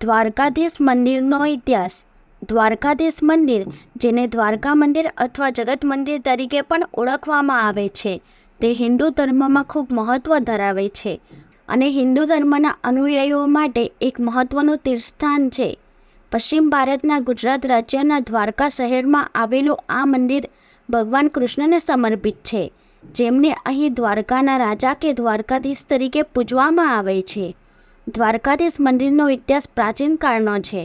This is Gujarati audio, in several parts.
દ્વારકાધીશ મંદિરનો ઇતિહાસ. દ્વારકાધીશ મંદિર, જેને દ્વારકા મંદિર અથવા જગત મંદિર તરીકે પણ ઓળખવામાં આવે છે, તે હિન્દુ ધર્મમાં ખૂબ મહત્ત્વ ધરાવે છે અને હિન્દુ ધર્મના અનુયાયીઓ માટે એક મહત્ત્વનું તીર્થસ્થાન છે. પશ્ચિમ ભારતના ગુજરાત રાજ્યના દ્વારકા શહેરમાં આવેલું આ મંદિર ભગવાન કૃષ્ણને સમર્પિત છે, જેમને અહીં દ્વારકાના રાજા કે દ્વારકાધીશ તરીકે પૂજવામાં આવે છે. દ્વારકાધીશ મંદિરનો ઇતિહાસ પ્રાચીન કાળનો છે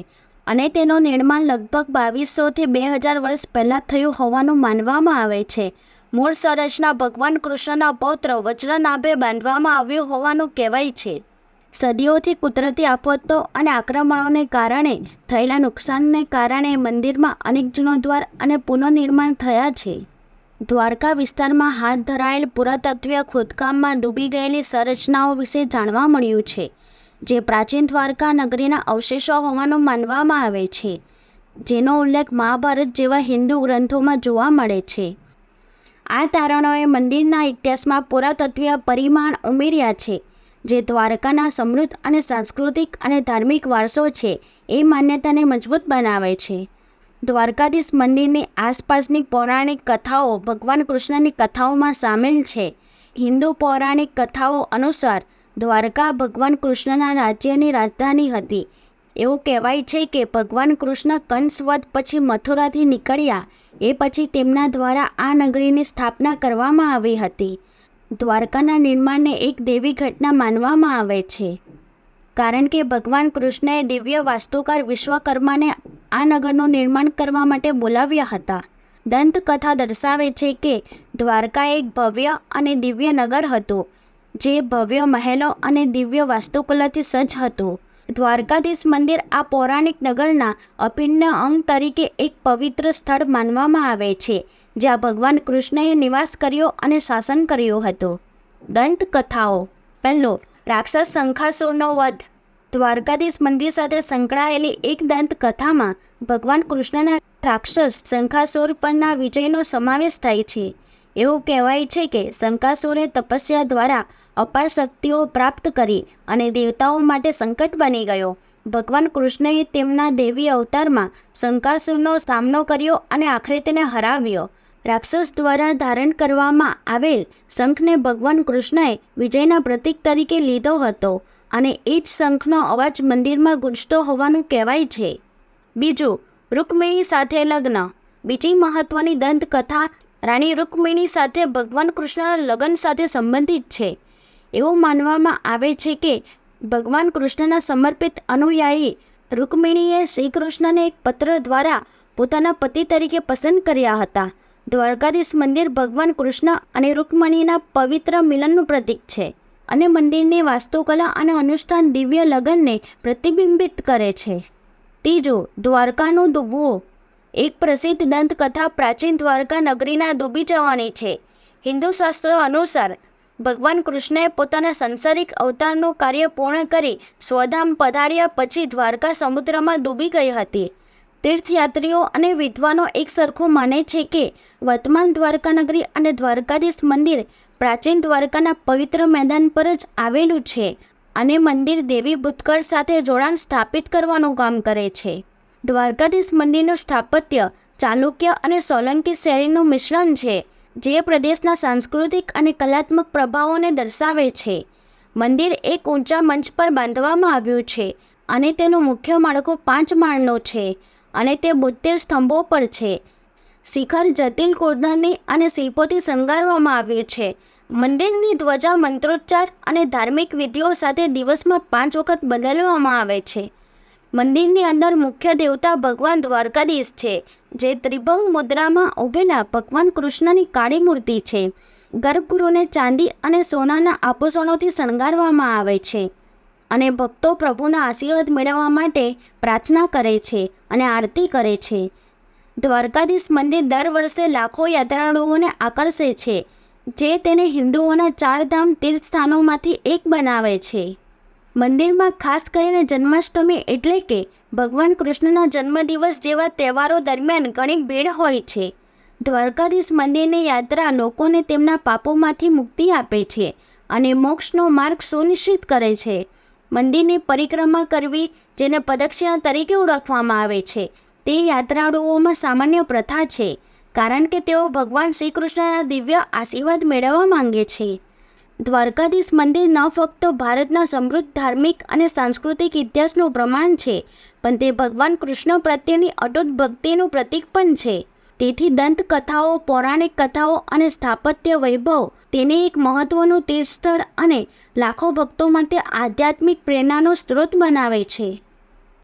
અને તેનું નિર્માણ લગભગ બાવીસોથી બે હજાર વર્ષ પહેલાં થયું હોવાનું માનવામાં આવે છે. મૂળ સંરચના ભગવાન કૃષ્ણના પૌત્ર વજ્રનાભે બાંધવામાં આવ્યું હોવાનું કહેવાય છે. સદીઓથી કુદરતી આફતો અને આક્રમણોને કારણે થયેલા નુકસાનને કારણે મંદિરમાં અનેક જીર્ણોદ્વાર અને પુનઃનિર્માણ થયા છે. દ્વારકા વિસ્તારમાં હાથ ધરાયેલ પુરાતત્વીય ખોદકામમાં ડૂબી ગયેલી સંરચનાઓ વિશે જાણવા મળ્યું છે. જે પ્રાચીન દ્વારકા નગરીના અવશેષો હોવાનું માનવામાં આવે છે. જેનો ઉલ્લેખ મહાભારત જેવા હિન્દુ ગ્રંથોમાં જોવા મળે છે. આ તારણોએ મંદિરના ઇતિહાસમાં પુરાતત્વીય પરિમાણ ઉમેર્યા છે. જે દ્વારકાના સમૃદ્ધ અને સાંસ્કૃતિક અને ધાર્મિક વારસો છે એ માન્યતાને મજબૂત બનાવે છે. દ્વારકાધીશ મંદિરની આસપાસની પૌરાણિક કથાઓ ભગવાન કૃષ્ણની કથાઓમાં સામેલ છે. હિન્દુ પૌરાણિક કથાઓ અનુસાર દ્વારકા ભગવાન કૃષ્ણના રાજ્યની રાજધાની હતી. એવું કહેવાય છે કે ભગવાન કૃષ્ણ કંસવધ પછી મથુરાથી નીકળ્યા. એ પછી તેમના દ્વારા આ નગરીની સ્થાપના કરવામાં આવી હતી. દ્વારકાના નિર્માણને એક દેવી ઘટના માનવામાં આવે છે. કારણ કે ભગવાન કૃષ્ણએ દિવ્ય વાસ્તુકાર વિશ્વકર્માને આ નગરનું નિર્માણ કરવા માટે બોલાવ્યા હતા. દંતકથા દર્શાવે છે કે દ્વારકા એક ભવ્ય અને દિવ્ય નગર હતું. જે ભવ્ય મહેલો અને દિવ્ય વાસ્તુકલાથી સજ્જ હતું. દ્વારકાધીશ મંદિર આ પૌરાણિક નગરના અભિન્ન અંગ તરીકે એક પવિત્ર સ્થળ માનવામાં આવે છે, જ્યાં ભગવાન કૃષ્ણએ નિવાસ કર્યો અને શાસન કર્યું હતું. દંતકથાઓ પહેલો, રાક્ષસ શંખાસુરનો વધ. દ્વારકાધીશ મંદિર સાથે સંકળાયેલી એક દંતકથામાં ભગવાન કૃષ્ણના રાક્ષસ શંખાસુર પરના વિજયનો સમાવેશ થાય છે. એવું કહેવાય છે કે શંકાસુરે તપસ્યા દ્વારા અપાર શક્તિઓ પ્રાપ્ત કરી અને દેવતાઓ માટે સંકટ બની ગયો. ભગવાન કૃષ્ણએ તેમના દેવી અવતારમાં શંકાસુરનો સામનો કર્યો અને આખરે તેને હરાવ્યો. રાક્ષસ દ્વારા ધારણ કરવામાં આવેલ શંખને ભગવાન કૃષ્ણએ વિજયના પ્રતીક તરીકે લીધો હતો અને એ જ શંખનો અવાજ મંદિરમાં ગુંજતો હોવાનું કહેવાય છે. બીજું, રૂકમિણી સાથે લગ્ન. બીજી મહત્ત્વની દંતકથા રાણી રૂકમિણી સાથે ભગવાન કૃષ્ણના લગ્ન સાથે સંબંધિત છે. એવું માનવામાં આવે છે કે ભગવાન કૃષ્ણના સમર્પિત અનુયાયી રૂકમિણીએ શ્રી કૃષ્ણને એક પત્ર દ્વારા પોતાના પતિ તરીકે પસંદ કર્યા હતા. દ્વારકાધીશ મંદિર ભગવાન કૃષ્ણ અને રૂકમણીના પવિત્ર મિલનનું પ્રતીક છે અને મંદિરની વાસ્તુકલા અને અનુષ્ઠાન દિવ્ય લગ્નને પ્રતિબિંબિત કરે છે. ત્રીજું, દ્વારકાનો ડૂબવું એક પ્રસિદ્ધ દંતકથા પ્રાચીન દ્વારકા નગરીના ડૂબી જવાની છે. હિન્દુ શાસ્ત્રો અનુસાર, ભગવાન કૃષ્ણએ પોતાના સંસારિક અવતારનું કાર્ય પૂર્ણ કરી સ્વધામ પધાર્યા પછી દ્વારકા સમુદ્રમાં ડૂબી ગઈ હતી. તીર્થયાત્રીઓ અને વિદ્વાનો એક સરખું માને છે કે, વર્તમાન દ્વારકા નગરી અને દ્વારકાધીશ મંદિર પ્રાચીન દ્વારકાના પવિત્ર મેદાન પર જ આવેલું છે અને મંદિર દેવી ભૂતકળ સાથે જોડાણ સ્થાપિત કરવાનું કામ કરે છે. દ્વારકાધીશ મંદિરનું સ્થાપત્ય ચાલુક્ય અને સોલંકી શૈલીનું મિશ્રણ છે, જે પ્રદેશના સાંસ્કૃતિક અને કલાત્મક પ્રભાવોને દર્શાવે છે. મંદિર એક ઊંચા મંચ પર બાંધવામાં આવ્યું છે અને તેનું મુખ્ય માળખું પાંચ માળનો છે અને તે બોતેર સ્તંભો પર છે. શિખર જટિલ કોરનાની અને શિલ્પોથી શણગારવામાં આવ્યું છે. મંદિરની ધ્વજા મંત્રોચ્ચાર અને ધાર્મિક વિધિઓ સાથે દિવસમાં પાંચ વખત બદલવામાં આવે છે. મંદિરની અંદર મુખ્ય દેવતા ભગવાન દ્વારકાધીશ છે, જે ત્રિભંગ મુદ્રામાં ઉભેલા ભગવાન કૃષ્ણની કાળી મૂર્તિ છે. ગર્ભગુરુને ચાંદી અને સોનાના આભૂષણોથી શણગારવામાં આવે છે અને ભક્તો પ્રભુના આશીર્વાદ મેળવવા માટે પ્રાર્થના કરે છે અને આરતી કરે છે. દ્વારકાધીશ મંદિર દર વર્ષે લાખો યાત્રાળુઓને આકર્ષે છે, જે તેને હિન્દુઓના ચારધામ તીર્થસ્થાનોમાંથી એક બનાવે છે. મંદિરમાં ખાસ કરીને જન્માષ્ટમી એટલે કે ભગવાન કૃષ્ણના જન્મદિવસ જેવા તહેવારો દરમિયાન ઘણી ભીડ હોય છે. દ્વારકાધીશ મંદિરની યાત્રા લોકોને તેમના પાપોમાંથી મુક્તિ આપે છે અને મોક્ષનો માર્ગ સુનિશ્ચિત કરે છે. મંદિરની પરિક્રમા કરવી જેને પ્રદક્ષિણા તરીકે ઓળખવામાં આવે છે તે યાત્રાળુઓમાં સામાન્ય પ્રથા છે, કારણ કે તેઓ ભગવાન શ્રી કૃષ્ણના દિવ્ય આશીર્વાદ મેળવવા માંગે છે. દ્વારકાધીશ મંદિર ન ફક્ત ભારતના સમૃદ્ધ ધાર્મિક અને સાંસ્કૃતિક ઇતિહાસનું પ્રમાણ છે, પણ તે ભગવાન કૃષ્ણ પ્રત્યેની અટૂટ ભક્તિનું પ્રતીક પણ છે. તેથી દંતકથાઓ પૌરાણિક કથાઓ અને સ્થાપત્ય વૈભવ તેને એક મહત્વનું તીર્થસ્થળ અને લાખો ભક્તો માટે આધ્યાત્મિક પ્રેરણાનો સ્ત્રોત બનાવે છે.